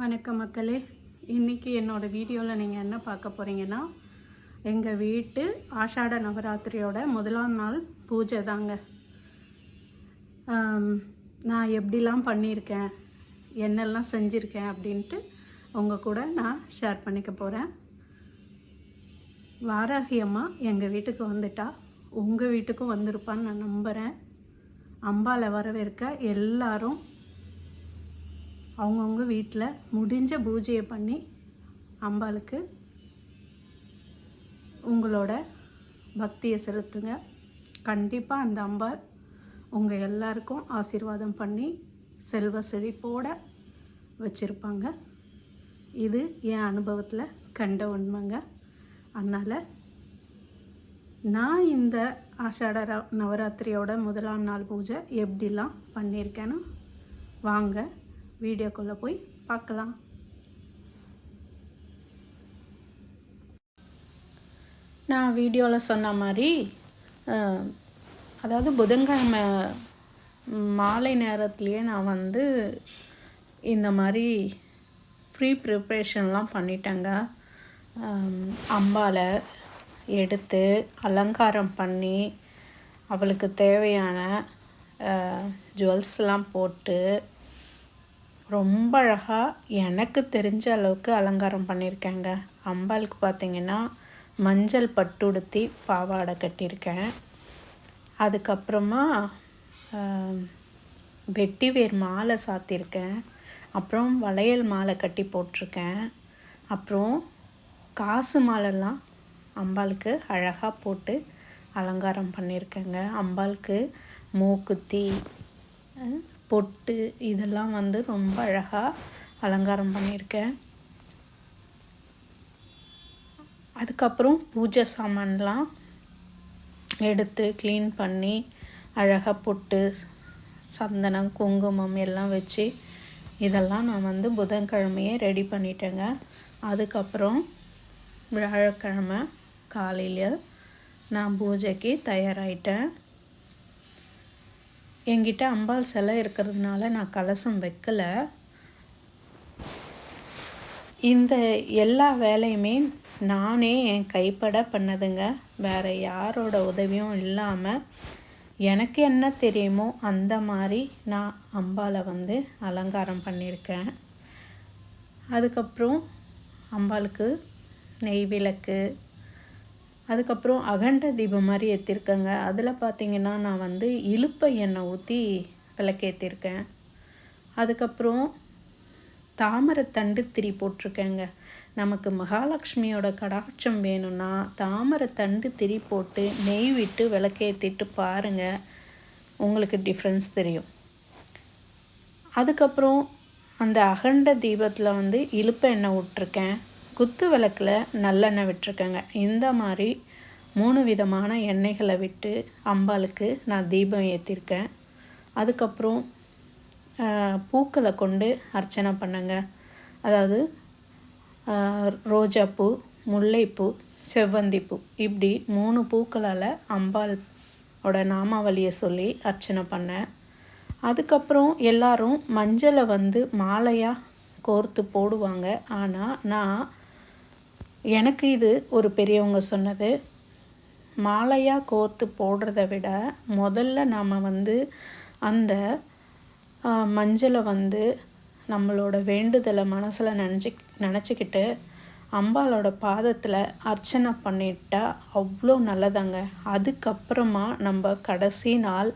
வணக்கம் மக்களே. இன்றைக்கி என்னோடய வீடியோவில் நீங்கள் என்ன பார்க்க போகிறீங்கன்னா எங்கள் வீட்டு ஆஷாட நவராத்திரியோட முதலாம் நாள் பூஜை தாங்க. நான் எப்படிலாம் பண்ணியிருக்கேன் என்னெல்லாம் செஞ்சுருக்கேன் அப்படின்ட்டு உங்கள் கூட நான் ஷேர் பண்ணிக்க போகிறேன் வாராகி அம்மா எங்கள் வீட்டுக்கு வந்துட்டா உங்கள் வீட்டுக்கும் வந்திருப்பான்னு நான் நம்புகிறேன் அம்பாவில் வரவேற்க எல்லாரும் அவங்கவுங்க வீட்டில் முடிஞ்ச பூஜையை பண்ணி அம்பாளுக்கு உங்களோட பக்தியை செலுத்துங்க. கண்டிப்பாக அந்த அம்பாள் உங்கள் எல்லாருக்கும் ஆசீர்வாதம் பண்ணி செல்வ செழிப்போடு வச்சுருப்பாங்க. இது என் அனுபவத்தில் கண்ட உண்மைங்க. அதனால் நான் இந்த ஆஷாட ர- நவராத்திரியோட முதலாம் நாள் பூஜை எப்படிலாம் பண்ணியிருக்கேன்னு வாங்க. வீடியோக்குள்ளே போய் பார்க்கலாம். நான் வீடியோவில் சொன்ன மாதிரி அதாவது புதன்கிழமை மாலை நேரத்துலேயே நான் வந்து இந்த மாதிரி ப்ரீ ப்ரிப்ரேஷன்லாம் பண்ணிட்டேங்க. அம், எடுத்து அலங்காரம் பண்ணி அவளுக்கு தேவையான ஜுவல்ஸ்லாம் போட்டு ரொம்ப அழகாக எனக்கு தெரிஞ்ச அளவுக்கு அலங்காரம் பண்ணியிருக்கேங்க. அம்பாளுக்கு பார்த்தீங்கன்னா மஞ்சள் பட்டுடுத்தி பாவாடை கட்டியிருக்கேன். அதுக்கப்புறமா வெட்டி வேர் மாலை சாத்தியிருக்கேன். அப்புறம் வளையல் மாலை கட்டி போட்டிருக்கேன். அப்புறம் காசு மாலைலாம் அம்பாளுக்கு அழகாக போட்டு அலங்காரம் பண்ணியிருக்கேங்க. அம்பாளுக்கு மூக்குத்தி பொட்டு இதெல்லாம் வந்து ரொம்ப அழகாக அலங்காரம் பண்ணியிருக்கேன். அதுக்கப்புறம் பூஜை சாமான்லாம் எடுத்து க்ளீன் பண்ணி அழகாக பொட்டு சந்தனம் குங்குமம் எல்லாம் வச்சு இதெல்லாம் நான் வந்து புதன்கிழமையே ரெடி பண்ணிட்டேங்க. அதுக்கப்புறம் வியாழக்கிழமை காலையில் நான் பூஜைக்கு தயாராகிட்டேன் என்கிட்ட அம்பாள் சிலை இருக்கிறதுனால நான் கலசம் வைக்கல. இந்த எல்லா வேலையுமே நானே என் கைப்பட பண்ணதுங்க. வேற யாரோட உதவியும் இல்லாமல் எனக்கு என்ன தெரியுமோ அந்த மாதிரி நான் அம்பாளை வந்து அலங்காரம் பண்ணியிருக்கேன். அதுக்கப்புறம் அம்பாளுக்கு நெய் விளக்கு அதுக்கப்புறம் அகண்ட தீபம் மாதிரி ஏற்றிருக்கேங்க அதில் பார்த்திங்கன்னா நான் வந்து இலுப்பை எண்ணெய் ஊற்றி விளக்கேற்றிருக்கேன் அதுக்கப்புறம் தாமரைத்தண்டு திரி போட்டிருக்கேங்க. நமக்கு மகாலட்சுமியோட கடாட்சம் வேணும்னா தாமரைத்தண்டு திரி போட்டு நெய் விட்டு விளக்கேற்றிட்டு பாருங்கள் உங்களுக்கு டிஃப்ரென்ஸ் தெரியும். அதுக்கப்புறம் அந்த அகண்ட தீபத்தில் வந்து இலுப்ப எண்ணெய் விட்டுருக்கேன் குத்து விளக்கில் நல்லெண்ணெய் விட்டுருக்கேங்க. இந்த மாதிரி மூணு விதமான எண்ணெய்களை விட்டு அம்பாளுக்கு நான் தீபம் ஏற்றிருக்கேன் அதுக்கப்புறம் பூக்களை கொண்டு அர்ச்சனை பண்ணுங்க. அதாவது ரோஜாப்பூ முல்லைப்பூ செவ்வந்திப்பூ இப்படி மூணு பூக்களால் அம்பாள் ஓட நாமாவளியை சொல்லி அர்ச்சனை பண்ணேன். அதுக்கப்புறம் எல்லாரும் மஞ்சளை வந்து மாலையாக கோர்த்து போடுவாங்க. ஆனால் நான் எனக்கு இது ஒரு பெரியவங்க சொன்னது. மாலையாக கோர்த்து போடுறத விட முதல்ல நாம் வந்து அந்த மஞ்சளை வந்து நம்மளோட வேண்டுதலை மனசில் நினச்சி நினச்சிக்கிட்டு அம்பாலோட பாதத்தில் அர்ச்சனை பண்ணிட்டா அவ்வளோ நல்லதாங்க. அதுக்கப்புறமா நம்ம கடைசி நாள்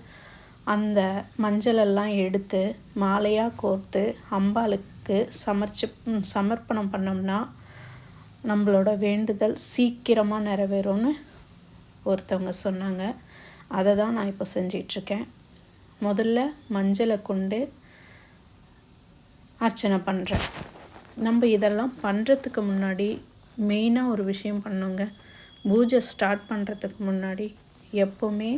அந்த மஞ்சளெல்லாம் எடுத்து மாலையாக கோர்த்து அம்பாளுக்கு சமர்ச்சி சமர்ப்பணம் பண்ணோம்னா நம்மளோட வேண்டுதல் சீக்கிரமாக நிறைவேறும்னு ஒருத்தவங்க சொன்னாங்க. அதை தான் நான் இப்போ செஞ்சிகிட்ருக்கேன் முதல்ல மஞ்சளை கொண்டு அர்ச்சனை பண்ணுறேன் நம்ம இதெல்லாம் பண்ணுறதுக்கு முன்னாடி மெயினாக ஒரு விஷயம் பண்ணுங்க. பூஜை ஸ்டார்ட் பண்ணுறதுக்கு முன்னாடி எப்போவுமே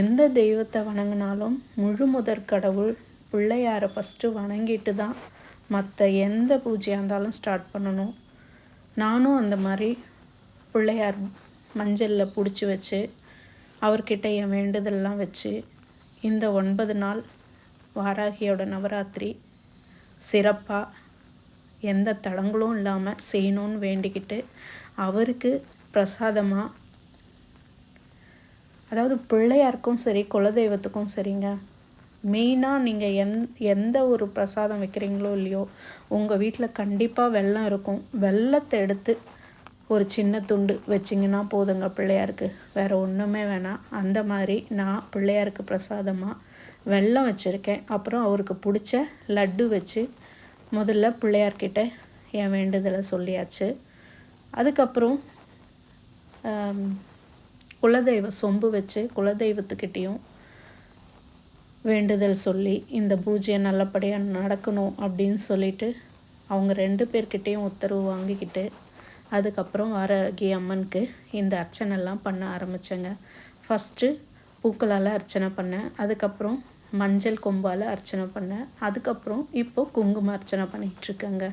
எந்த தெய்வத்தை வணங்கினாலும் முழு முதற் கடவுள் பிள்ளையாரை ஃபஸ்ட்டு வணங்கிட்டு தான் மற்ற எந்த பூஜையாக இருந்தாலும் ஸ்டார்ட் பண்ணணும். நானும் அந்த மாதிரி பிள்ளையார் மஞ்சளில் பிடிச்சி வச்சு அவர்கிட்ட என் வேண்டுதல்லாம் வச்சு இந்த ஒன்பது நாள் வாராகியோட நவராத்திரி சிறப்பாக எந்த தடங்களும் இல்லாமல் செய்யணும்னு வேண்டிக்கிட்டு அவருக்கு பிரசாதமாக அதாவது பிள்ளையாருக்கும் சரி குலதெய்வத்துக்கும் சரிங்க. மெயினாக நீங்கள் எந் எந்த ஒரு பிரசாதம் வைக்கிறீங்களோ இல்லையோ உங்கள் வீட்டில் கண்டிப்பாக வெள்ளம் இருக்கும். வெள்ளத்தை எடுத்து ஒரு சின்ன துண்டு வச்சிங்கன்னா போதுங்க பிள்ளையாருக்கு. வேறு ஒன்றுமே வேணாம் அந்த மாதிரி நான் பிள்ளையாருக்கு பிரசாதமாக வெள்ளம் வச்சுருக்கேன். அப்புறம் அவருக்கு பிடிச்ச லட்டு வச்சு முதல்ல பிள்ளையார்கிட்ட என் வேண்டுதலை சொல்லியாச்சு. அதுக்கப்புறம் குலதெய்வ சொம்பு வச்சு குலதெய்வத்துக்கிட்டேயும் வேண்டுதல் சொல்லி இந்த பூஜையை நல்லபடியாக நடக்கணும் அப்படின்னு சொல்லிட்டு அவங்க ரெண்டு பேர்கிட்டேயும் உத்தரவு வாங்கிக்கிட்டு அதுக்கப்புறம் ஆரோக்கிய அம்மனுக்கு இந்த அர்ச்சனைலாம் பண்ண ஆரம்பித்தேங்க ஃபஸ்ட்டு பூக்களால் அர்ச்சனை பண்ணேன். அதுக்கப்புறம் மஞ்சள் கொம்பால் அர்ச்சனை பண்ணேன். அதுக்கப்புறம் இப்போது குங்கும அர்ச்சனை பண்ணிகிட்ருக்கேங்க.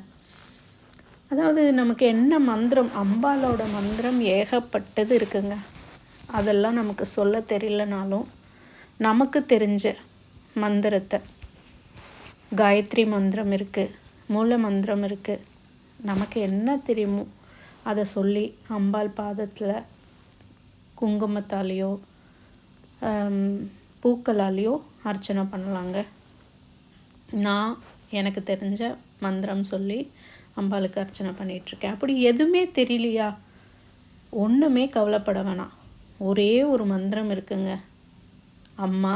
அதாவது நமக்கு என்ன மந்திரம் அம்பாலோட மந்திரம் ஏகப்பட்டது இருக்குங்க. அதெல்லாம் நமக்கு சொல்ல தெரியலனாலும் நமக்கு தெரிஞ்ச மந்திரத்தை. காயத்ரி மந்திரம் இருக்குது மூல மந்திரம் இருக்குது நமக்கு என்ன தெரியுமோ அதை சொல்லி அம்பாள் பாதத்தில் குங்குமத்தாலேயோ பூக்களாலேயோ அர்ச்சனை பண்ணலாங்க. நான் எனக்கு தெரிஞ்ச மந்திரம் சொல்லி அம்பாளுக்கு அர்ச்சனை பண்ணிகிட்ருக்கேன் அப்படி எதுவுமே தெரியலையா? ஒன்றுமே கவலைப்பட வேணாம். ஒரே ஒரு மந்திரம் இருக்குங்க. அம்மா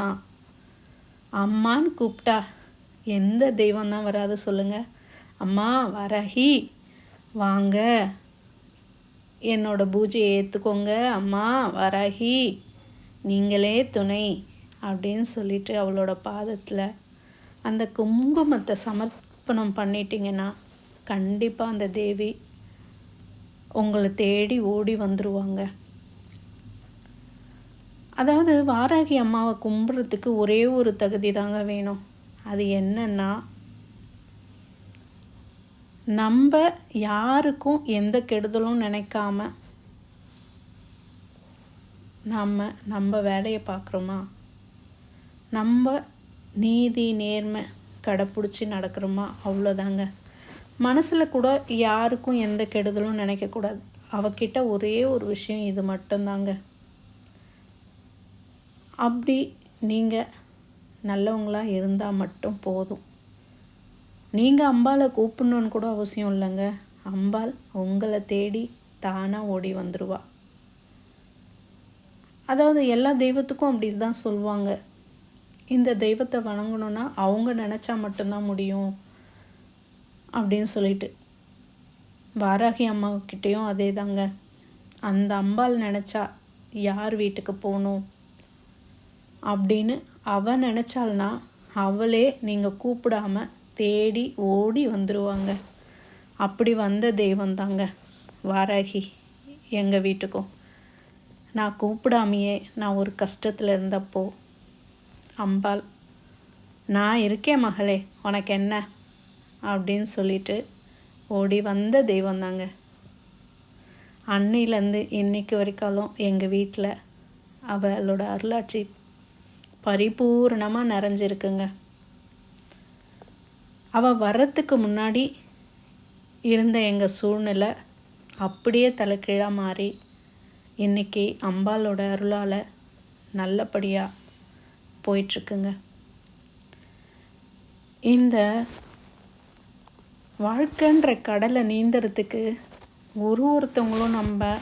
அம்மான்னு கூப்பிட்டா எந்த தெய்வம் தான் வராது சொல்லுங்கள் அம்மா வரஹி. வாங்க. என்னோட பூஜையை ஏற்றுக்கோங்க அம்மா வரகி நீங்களே துணை அப்படின்னு சொல்லிட்டு அவளோட பாதத்தில் அந்த குங்குமத்தை சமர்ப்பணம் பண்ணிட்டீங்கன்னா கண்டிப்பாக அந்த தேவி உங்களை தேடி ஓடி வந்துடுவாங்க அதாவது வாராகி அம்மாவை கும்பிட்றதுக்கு ஒரே ஒரு தகுதி தாங்க வேணும். அது என்னன்னா நம்ம யாருக்கும் எந்த கெடுதலும் நினைக்காம நம்ம நம்ம வேலையை பார்க்குறோமா நம்ம நீதி நேர்மை கடைப்பிடிச்சி நடக்கிறோமா? அவ்வளோதாங்க. மனசில் கூட யாருக்கும் எந்த கெடுதலும் நினைக்கக்கூடாது. அவகிட்ட ஒரே ஒரு விஷயம் இது மட்டும்தாங்க. அப்படி நீங்கள் நல்லவங்களாக இருந்தால் மட்டும் போதும். நீங்கள் அம்பாலை கூப்பிடணுன்னு கூட அவசியம் இல்லைங்க. அம்பாள் உங்களை தேடி தானாக ஓடி வந்துடுவா அதாவது எல்லா தெய்வத்துக்கும் அப்படி தான் சொல்லுவாங்க. இந்த தெய்வத்தை வணங்கணுன்னா அவங்க நினச்சா மட்டும்தான் முடியும் அப்படின்னு சொல்லிட்டு. வாராகி அம்மாக்கிட்டேயும் அதே தாங்க அந்த அம்பாள் நினச்சா யார் வீட்டுக்கு போகணும்? அப்படின்னு அவள் நினச்சாள்னா அவளே நீங்கள் கூப்பிடாம தேடி ஓடி வந்துடுவாங்க அப்படி வந்த தெய்வம் தாங்க வாராகி எங்கள் வீட்டுக்கும். நான் கூப்பிடாமையே நான் ஒரு கஷ்டத்தில் இருந்தப்போ. அம்பாள் நான் இருக்கேன் மகளே உனக்கு என்ன? அப்படின்னு சொல்லிட்டு ஓடி வந்த தெய்வம் தாங்க அன்னிலேருந்து இன்னைக்கு வரைக்காலும் எங்கள் வீட்டில் அவளோட அருளாட்சி பரிபூர்ணமாக நிறைஞ்சிருக்குங்க. அவள் வர்றதுக்கு முன்னாடி இருந்த எங்கள் சூழ்நிலை அப்படியே தலைக்கீழாக மாறி இன்றைக்கி அம்பாலோட அருளால் நல்லபடியாக போயிட்டுருக்குங்க. இந்த வாழ்க்கைன்ற கடலை நீந்துறதுக்கு ஒரு ஒருத்தவங்களும் நம்ம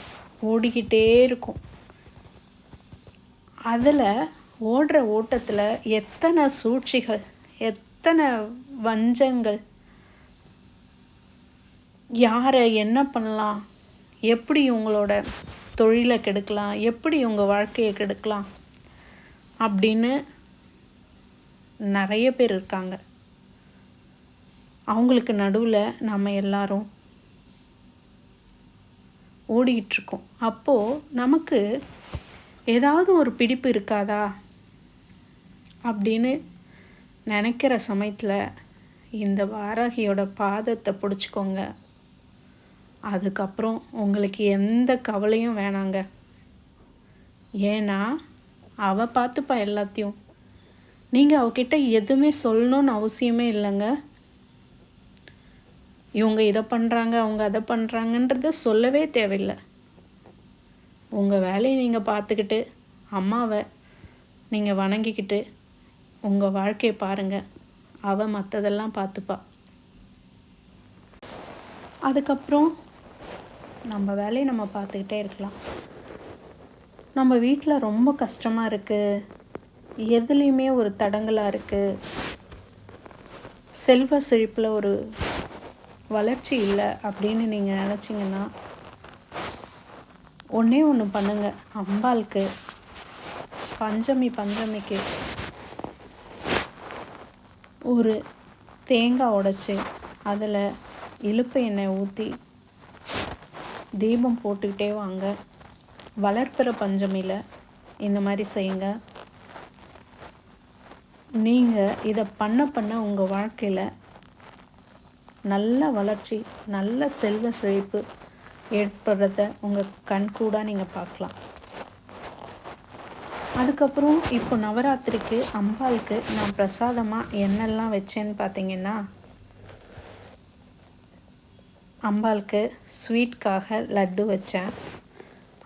ஓடிக்கிட்டே இருக்கும். அதில் ஓடுற ஓட்டத்தில் எத்தனை சூழ்ச்சிகள் எத்தனை வஞ்சங்கள். யாரை என்ன பண்ணலாம் எப்படி உங்களோட தொழிலை கெடுக்கலாம் எப்படி உங்கள் வாழ்க்கையை கெடுக்கலாம் அப்படின்னு நிறைய பேர் இருக்காங்க. அவங்களுக்கு நடுவில் நம்ம எல்லாரும் ஓடிக்கிட்டுருக்கோம் அப்போது நமக்கு ஏதாவது ஒரு பிடிப்பு இருக்காதா? அப்படின்னு நினைக்கிற சமயத்தில் இந்த வாராகியோட பாதத்தை பிடிச்சிக்கோங்க. அதுக்கப்புறம் உங்களுக்கு எந்த கவலையும் வேணாங்க. ஏன்னா அவள் பார்த்துப்பா எல்லாத்தையும். நீங்கள் அவகிட்ட எதுவுமே சொல்லணும்னு அவசியமே இல்லைங்க. இவங்க இதை பண்ணுறாங்க அவங்க அதை பண்ணுறாங்கன்றத சொல்லவே தேவையில்லை. உங்கள் வேலையை நீங்கள் பார்த்துக்கிட்டு அம்மாவை நீங்கள் வணங்கிக்கிட்டு உங்கள் வாழ்க்கையை பாருங்கள் அவள் மற்றதெல்லாம் பார்த்துப்பா. அதுக்கப்புறம் நம்ம வேலையை நம்ம பார்த்துக்கிட்டே இருக்கலாம். நம்ம வீட்டில் ரொம்ப கஷ்டமாக இருக்குது எதுலேயுமே ஒரு தடங்கலாக இருக்குது செல்வ செழிப்பில் ஒரு வளர்ச்சி இல்லை அப்படின்னு நீங்கள் நினச்சிங்கன்னா ஒன்றே ஒன்று பண்ணுங்கள் அம்பாளுக்கு பஞ்சமி பஞ்சமிக்கு ஒரு தேங்காய் உடைச்சி அதில் இழுப்பு எண்ணெய் ஊற்றி தீபம் போட்டுக்கிட்டே வாங்க. வளர்ப்பிற பஞ்சமியில் இந்த மாதிரி செய்யுங்க. நீங்கள் இதை பண்ண பண்ண உங்கள் வாழ்க்கையில் நல்ல வளர்ச்சி நல்ல செல்வ செழிப்பு ஏற்படுறத உங்கள் கண்கூடாக நீங்கள் பார்க்கலாம். அதுக்கப்புறம் இப்போ நவராத்திரிக்கு அம்பாளுக்கு நான் பிரசாதமாக என்னெல்லாம் வச்சேன்னு பார்த்தீங்கன்னா அம்பாளுக்கு ஸ்வீட்காக லட்டு வச்சேன்.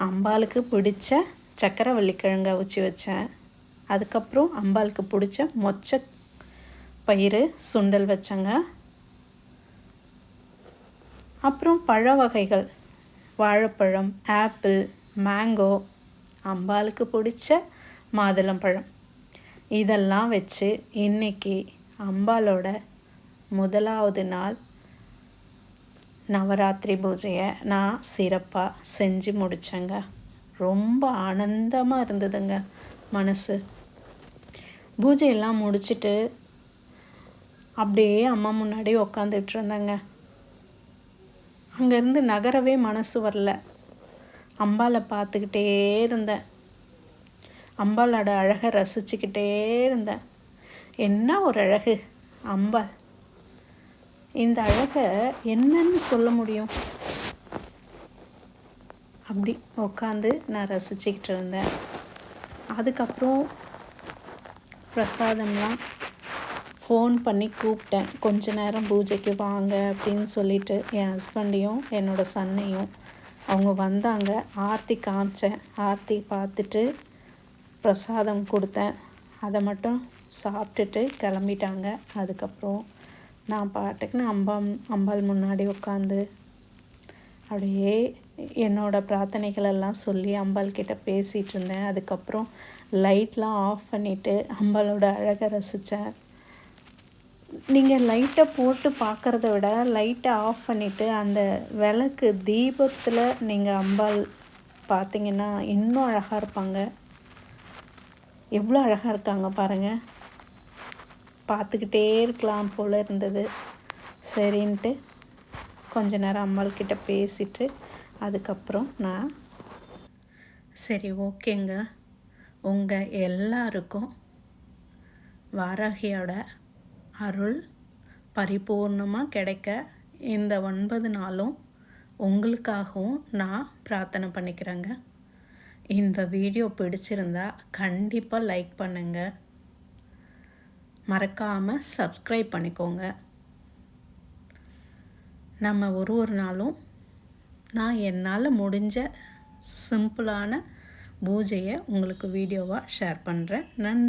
அம்பாளுக்கு பிடிச்ச சக்கரவள்ளி கிழங்கை உச்சி வச்சேன். அதுக்கப்புறம் அம்பாளுக்கு பிடிச்ச மொச்ச பயிறு சுண்டல் வச்சேங்க. அப்புறம் பழ வகைகள் வாழைப்பழம் ஆப்பிள் மேங்கோ அம்பாளுக்கு பிடிச்ச மாதுளம்பழம். இதெல்லாம் வச்சு இன்றைக்கி அம்பாலோட முதலாவது நாள் நவராத்திரி பூஜையை நான் சிறப்பாக செஞ்சு முடித்தேங்க ரொம்ப ஆனந்தமாக இருந்ததுங்க மனசு. பூஜையெல்லாம் முடிச்சுட்டு அப்படியே அம்மா முன்னாடி உக்காந்துட்டு இருந்தேங்க. அங்கேருந்து நகரவே மனசு வரல. அம்பாவை பார்த்துக்கிட்டே இருந்தேன். அம்பாலோட அழகை ரசிச்சுக்கிட்டே இருந்தேன். என்ன ஒரு அழகு அம்பாள். இந்த அழகை என்னன்னு சொல்ல முடியும்? அப்படி உட்காந்து நான் ரசிச்சுக்கிட்டு இருந்தேன். அதுக்கப்புறம் பிரசாதம்லாம் ஃபோன் பண்ணி கூப்பிட்டேன். கொஞ்ச நேரம் பூஜைக்கு வாங்க அப்படின்னு சொல்லிட்டு என் ஹஸ்பண்டையும் என்னோடய சன்னையும் அவங்க வந்தாங்க. ஆர்த்தி காமிச்சேன். ஆர்த்தி பார்த்துட்டு பிரசாதம் கொடுத்தேன். அதை மட்டும் சாப்பிட்டுட்டு கிளம்பிட்டாங்க. அதுக்கப்புறம் நான் பாட்டுக்குன்னு அம்பா அம்பாள் முன்னாடி உட்காந்து அப்படியே என்னோடய பிரார்த்தனைகளெல்லாம் சொல்லி அம்பாள் கிட்ட பேசிகிட்டு இருந்தேன். அதுக்கப்புறம் லைட்லாம் ஆஃப் பண்ணிவிட்டு அம்பாளோட அழகை ரசித்தேன் நீங்கள் லைட்டை போட்டு பார்க்குறத விட லைட்டை ஆஃப் பண்ணிவிட்டு அந்த விளக்கு தீபத்தில் நீங்கள் அம்பாள் பார்த்தீங்கன்னா இன்னும் அழகாக இருப்பாங்க. எவ்வளோ அழகாக இருக்காங்க பாருங்கள் பார்த்துக்கிட்டே இருக்கலாம் போல் இருந்தது. சரின்ட்டு கொஞ்ச நேரம் அம்மாள்கிட்ட பேசிட்டு அதுக்கப்புறம் நான் சரி ஓகேங்க. உங்கள் எல்லாருக்கும் வாராகியோட அருள் பரிபூர்ணமாக கிடைக்க இந்த ஒன்பது நாளும் உங்களுக்காகவும் நான் பிரார்த்தனை பண்ணிக்கிறேங்க. இந்த வீடியோ பிடிச்சிருந்தா கண்டிப்பாக லைக் பண்ணுங்கள் மறக்காமல் சப்ஸ்கிரைப் பண்ணிக்கோங்க. நம்ம ஒரு ஒரு நாளும் நான் என்னால் முடிஞ்ச சிம்பிளான பூஜையை உங்களுக்கு வீடியோவாக ஷேர் பண்ணுறேன் நன்றி.